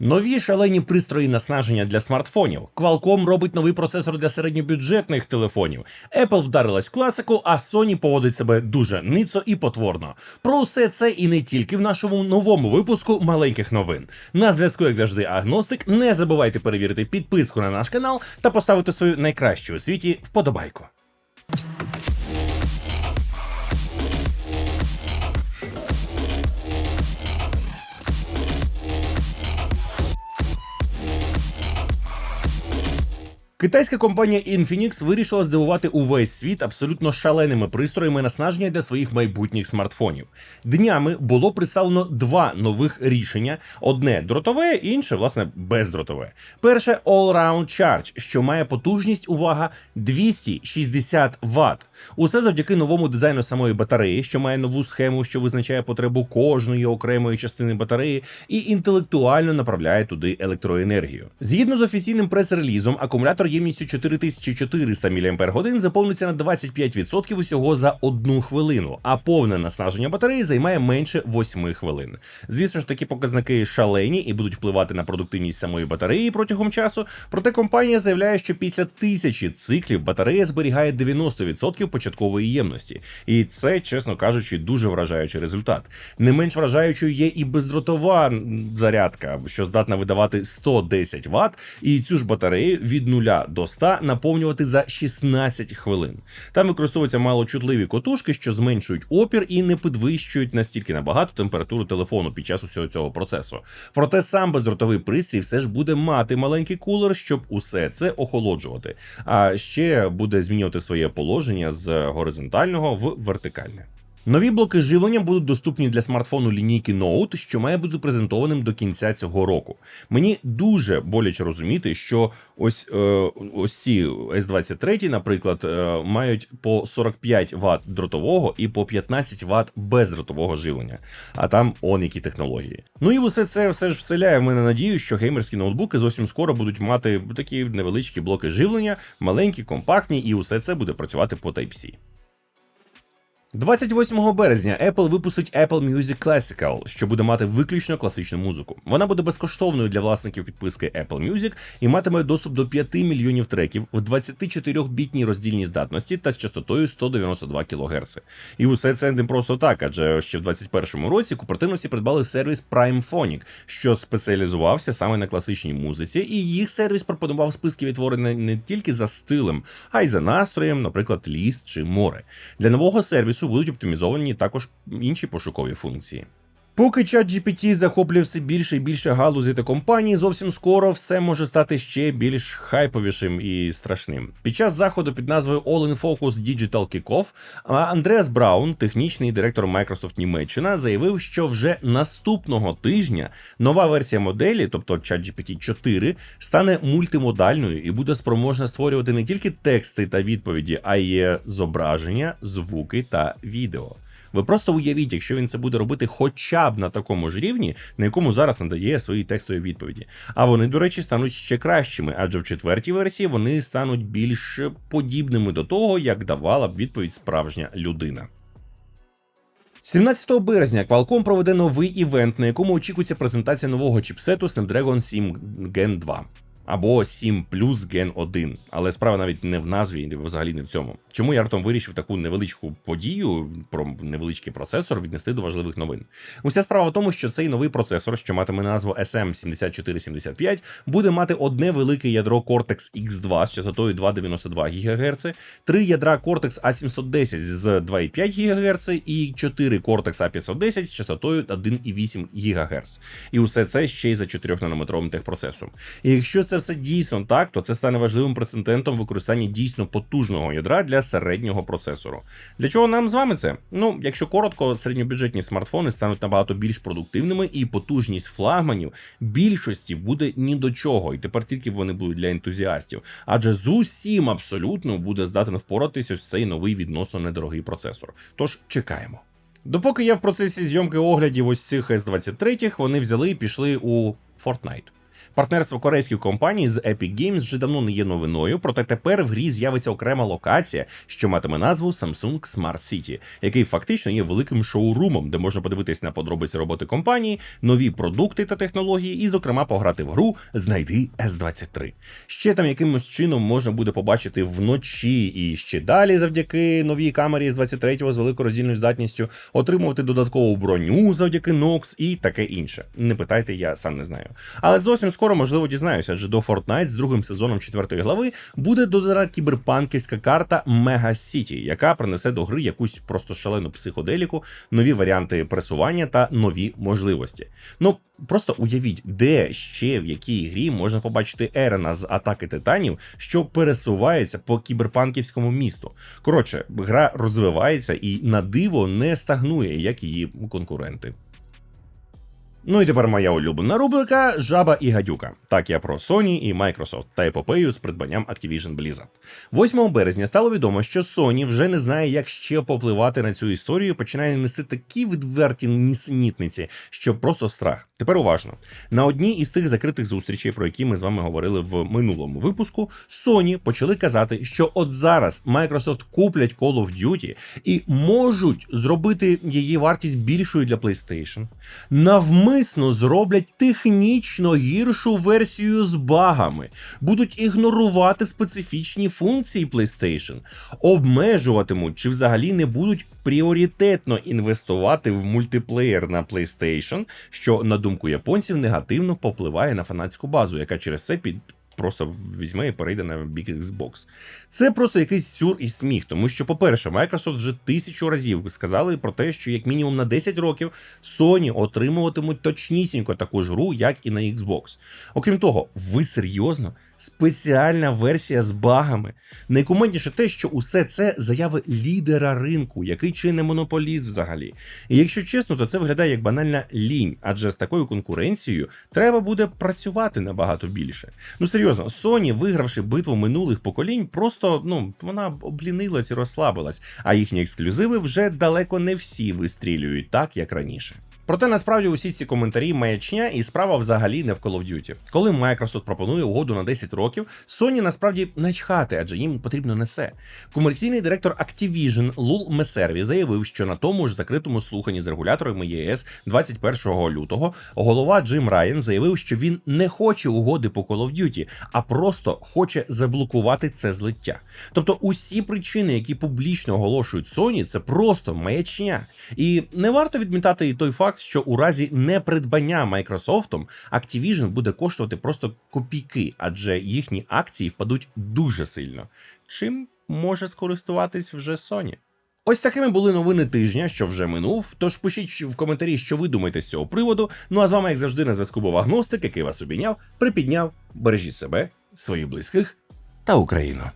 Нові шалені пристрої наснаження для смартфонів. Qualcomm робить новий процесор для середньобюджетних телефонів. Apple вдарилась в класику, а Sony поводить себе дуже ницо і потворно. Про все це і не тільки в нашому новому випуску маленьких новин. На зв'язку, як завжди, агностик. Не забувайте перевірити підписку на наш канал та поставити свою найкращу у світі вподобайку. Китайська компанія Infinix вирішила здивувати увесь світ абсолютно шаленими пристроями наснаження для своїх майбутніх смартфонів. Днями було представлено два нових рішення: одне дротове, інше, власне, бездротове. Перше All-Round Charge, що має потужність, увага, 260 Вт. Усе завдяки новому дизайну самої батареї, що має нову схему, що визначає потребу кожної окремої частини батареї, і інтелектуально направляє туди електроенергію. Згідно з офіційним прес-релізом, акумулятор ємністю 4400 мАч заповниться на 25% усього за одну хвилину, а повне наснаження батареї займає менше 8 хвилин. Звісно ж, такі показники шалені і будуть впливати на продуктивність самої батареї протягом часу. Проте компанія заявляє, що після тисячі циклів батарея зберігає 90% початкової ємності, і це, чесно кажучи, дуже вражаючий результат. Не менш вражаючою є і бездротова зарядка, що здатна видавати 110 Вт, і цю ж батарею від 0 до 100 наповнювати за 16 хвилин. Там використовуються малочутливі котушки, що зменшують опір і не підвищують настільки набагато температуру телефону під час усього цього процесу. Проте сам бездротовий пристрій все ж буде мати маленький кулер, щоб усе це охолоджувати. А ще буде змінювати своє положення з горизонтального в вертикальне. Нові блоки живлення будуть доступні для смартфону лінійки Note, що має бути презентованим до кінця цього року. Мені дуже боляче розуміти, що ось е, ось ці S23, наприклад, е, мають по 45 Вт дротового і по 15 Вт бездротового живлення. А там он які технології. Ну і усе це все ж вселяє в мене надію, що геймерські ноутбуки зовсім скоро будуть мати такі невеличкі блоки живлення, маленькі, компактні, і усе це буде працювати по Type-C. 28 березня Apple випустить Apple Music Classical, що буде мати виключно класичну музику. Вона буде безкоштовною для власників підписки Apple Music і матиме доступ до 5 мільйонів треків в 24-бітній роздільній здатності та з частотою 192 кГц. І усе це не просто так, адже ще в 21-му році купертиновці придбали сервіс Prime Phonic, що спеціалізувався саме на класичній музиці, і їх сервіс пропонував списки відтворення не тільки за стилем, а й за настроєм, наприклад, ліс чи море. Для нового сервісу будуть оптимізовані також інші пошукові функції. Поки чат GPT захоплює все більше і більше галузей та компаній, зовсім скоро все може стати ще більш хайповішим і страшним. Під час заходу під назвою All in Focus Digital Kickoff Андреас Браун, технічний директор Microsoft Німеччина, заявив, що вже наступного тижня нова версія моделі, тобто ChatGPT 4, стане мультимодальною і буде спроможна створювати не тільки тексти та відповіді, а й зображення, звуки та відео. Ви просто уявіть, якщо він це буде робити хоча б на такому ж рівні, на якому зараз надає свої текстові відповіді. А вони, до речі, стануть ще кращими, адже в четвертій версії вони стануть більш подібними до того, як давала б відповідь справжня людина. 17 березня Qualcomm проведе новий івент, на якому очікується презентація нового чіпсету Snapdragon 7 Gen 2 або 7 Plus Gen 1. Але справа навіть не в назві, і взагалі не в цьому. Чому я раптом вирішив таку невеличку подію про невеличкий процесор віднести до важливих новин? Уся справа в тому, що цей новий процесор, що матиме назву SM7475, буде мати одне велике ядро Cortex X2 з частотою 2,92 ГГц, три ядра Cortex A710 з 2,5 ГГц і 4 Cortex A510 з частотою 1,8 ГГц. І усе це ще й за 4 нанометровим техпроцесом. І якщо це все дійсно так, то це стане важливим прецедентом використання дійсно потужного ядра для середнього процесору. Для чого нам з вами це? Ну, якщо коротко, середньобюджетні смартфони стануть набагато більш продуктивними, і потужність флагманів більшості буде ні до чого, і тепер тільки вони будуть для ентузіастів. Адже з усім абсолютно буде здатен впоратись ось цей новий відносно недорогий процесор. Тож чекаємо. Допоки я в процесі зйомки оглядів ось цих S23, вони взяли і пішли у Fortnite. Партнерство корейських компаній з Epic Games вже давно не є новиною, проте тепер в грі з'явиться окрема локація, що матиме назву Samsung Smart City, який фактично є великим шоурумом, де можна подивитись на подробиці роботи компанії, нові продукти та технології, і, зокрема, пограти в гру Знайди S23. Ще там якимось чином можна буде побачити вночі і ще далі, завдяки новій камері з 23-го з великою роздільною здатністю, отримувати додаткову броню завдяки Nox і таке інше. Не питайте, я сам не знаю. Але зовсім скоро можливо дізнаюся, адже до Fortnite з другим сезоном четвертої глави буде додана кіберпанківська карта Mega City, яка принесе до гри якусь просто шалену психоделіку, нові варіанти пересування та нові можливості. Ну просто уявіть, де ще в якій грі можна побачити Ерена з атаки титанів, що пересувається по кіберпанківському місту. Коротше, гра розвивається і на диво не стагнує, як її конкуренти. Ну і тепер моя улюблена рубрика Жаба і гадюка. Так я про Sony і Microsoft та епопею з придбанням Activision Blizzard. 8 березня стало відомо, що Sony вже не знає, як ще попливати на цю історію, починає нести такі відверті нісенітниці, що просто страх. Тепер уважно. На одній із тих закритих зустрічей, про які ми з вами говорили в минулому випуску, Sony почали казати, що от зараз Microsoft куплять Call of Duty і можуть зробити її вартість більшою для PlayStation. Навмисно зроблять технічно гіршу версію з багами, будуть ігнорувати специфічні функції PlayStation, обмежуватимуть чи взагалі не будуть пріоритетно інвестувати в мультиплеєр на PlayStation, що, на думку японців, негативно попливає на фанатську базу, яка через це під. Просто візьме і перейде на бік Xbox. Це просто якийсь сюр і сміх, тому що, по-перше, Microsoft вже тисячу разів сказали про те, що як мінімум на 10 років Sony отримуватимуть точнісінько таку ж гру, як і на Xbox. Окрім того, ви серйозно? Спеціальна версія з багами. Найкумедніше те, що усе це заяви лідера ринку, який чи не монополіст взагалі. І якщо чесно, то це виглядає як банальна лінь, адже з такою конкуренцією треба буде працювати набагато більше. Ну серйозно, Sony, вигравши битву минулих поколінь, просто ну вона облінилась і розслабилась, а їхні ексклюзиви вже далеко не всі вистрілюють так, як раніше. Проте насправді усі ці коментарі маячня і справа взагалі не в Call of Duty. Коли Microsoft пропонує угоду на 10 років, Sony насправді начхати, адже їм потрібно не це. Комерційний директор Activision Лул Месерві заявив, що на тому ж закритому слуханні з регуляторами ЄС 21 лютого голова Джим Райан заявив, що він не хоче угоди по Call of Duty, а просто хоче заблокувати це злиття. Тобто, усі причини, які публічно оголошують Sony, це просто маячня. І не варто відмітати і той факт, що у разі непридбання Microsoft Activision буде коштувати просто копійки, адже їхні акції впадуть дуже сильно. Чим може скористуватись вже Sony? Ось такими були новини тижня, що вже минув. Тож пишіть в коментарі, що ви думаєте з цього приводу. Ну а з вами, як завжди, на зв'язку був агностик, який вас обійняв, припідняв. Бережіть себе, своїх близьких та Україну.